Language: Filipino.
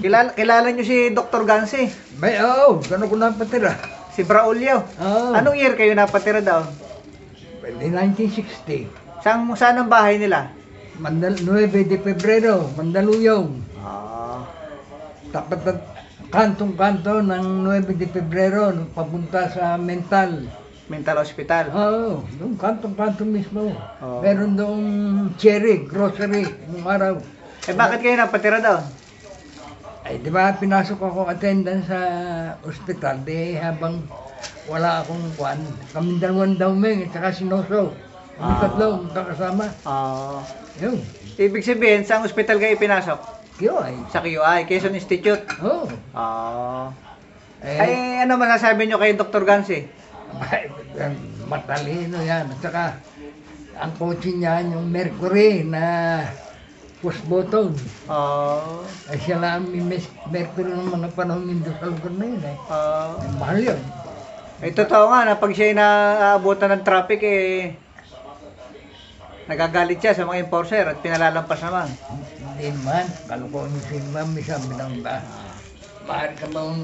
Kilala, kilala nyo si Dr. Gansi, May, oo, gano'n ko napatira. si Braulio. Oo. Anong year kayo napatira daw? Pwede 1960. Saan, saan ang bahay nila? Mandal 9 de Pebrero, Mandaluyong. Ah. Tapat at kantong-kanto ng 9 de Pebrero, nung papunta sa mental. mental hospital. Oo, doon kantong-kanto mismo. Oo. Meron doong cherry, grocery, nung araw. Eh bakit kayo napatira daw? Ay, di ba, pinasok ako attendance sa ospital, di habang wala akong kwan, kaming dalawang daumeng, at saka si Noso. Kami Ah. tatlo, magkakasama. Ah. Yun, ibig sabihin, saan ospital kayo pinasok? kyo ay. Sa QI, Quezon Institute. Oo. Ah. Eh, Ay, ano masasabi nyo kay Dr. Gansi? Matalino yan. At saka, ang coaching niya, yung Mercury na push button. Ah. Ay siya lang may mes- Mercury ng mga panahon nito sa lugar na yun eh. Ah. Ay, mahal yun. Eh, totoo nga na pag siya naaabutan ng traffic, eh, nagagalit siya sa mga enforcer at pinalalampas naman. Hindi man, kalukuhan yung si Mami sabi ng ba, maaari ka bang